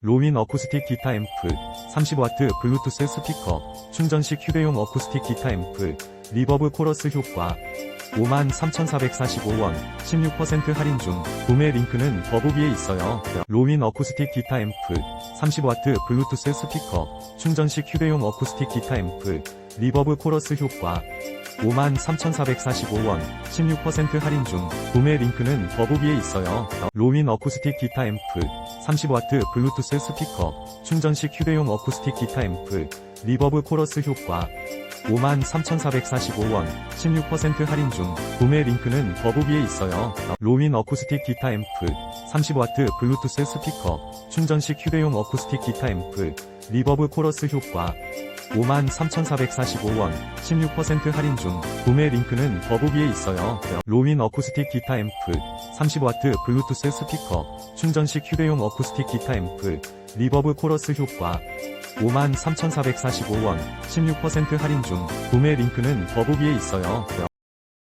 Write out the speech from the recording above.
로민 어쿠스틱 기타 앰프 30W 블루투스 스피커 충전식 휴대용 어쿠스틱 기타 앰프 리버브 코러스 효과 53,445원 16% 할인 중 구매 링크는 더보기에 있어요. 로민 어쿠스틱 기타 앰프 30W 블루투스 스피커 충전식 휴대용 어쿠스틱 기타 앰프 리버브 코러스 효과 53,445원 16% 할인 중 구매 링크는 더보기에 있어요. 로민 어쿠스틱 기타 앰프 30W 블루투스 스피커 충전식 휴대용 어쿠스틱 기타 앰프 리버브 코러스 효과 53,445원 16% 할인 중 구매 링크는 더보기에 있어요. 로민 어쿠스틱 기타 앰프 30W 블루투스 스피커 충전식 휴대용 어쿠스틱 기타 앰프 리버브 코러스 효과 53,445원 16% 할인 중 구매 링크는 더보기에 있어요. 로민 어쿠스틱 기타 앰프 30W 블루투스 스피커 충전식 휴대용 어쿠스틱 기타 앰프 리버브 코러스 효과 53,445원 16% 할인 중 구매 링크는 더보기에 있어요.